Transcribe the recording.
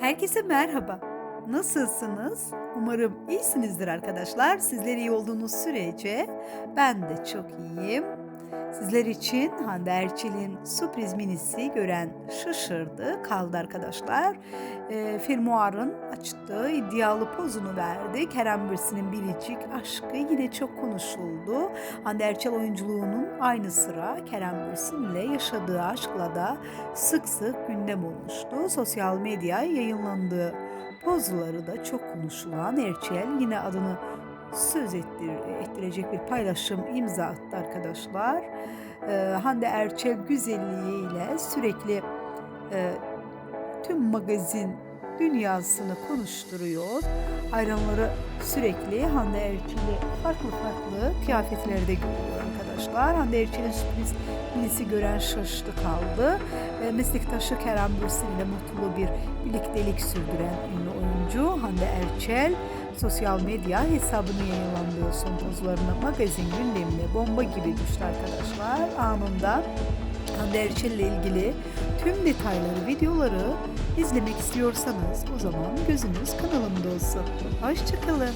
Herkese merhaba. Nasılsınız? Umarım iyisinizdir arkadaşlar. Sizler iyi olduğunuz sürece ben de çok iyiyim. Sizler için Hande Erçel'in sürpriz minisi gören şaşırdı kaldı arkadaşlar. E, Firmuar'ın açtığı iddialı pozunu verdi. Kerem Bürsin'in biricik aşkı yine çok konuşuldu. Hande Erçel oyunculuğunun aynı sıra Kerem Bürsin ile yaşadığı aşkla da sık sık gündem olmuştu. Sosyal medyaya yayınlandığı pozları da çok konuşulan Erçel yine adını söz ettir, ettirecek bir paylaşım imza attı arkadaşlar. Ee, Hande Erçel güzelliğiyle sürekli e, tüm magazin dünyasını konuşturuyor. Hayranları sürekli Hande Erçel'i farklı farklı kıyafetlerde görüyor arkadaşlar. Hande Erçel'in sürpriz birisi gören şaştı kaldı. E, meslektaşı Kerem Bürsin ile mutlu bir birliktelik sürdüren ünlü oyuncu Hande Erçel sosyal medya hesabını yayınlandığı son pozlarını magazin gündemine bomba gibi düştü arkadaşlar. Anında Hande Erçel ile ilgili tüm detayları, videoları izlemek istiyorsanız o zaman gözünüz kanalımda olsun. Hoşçakalın.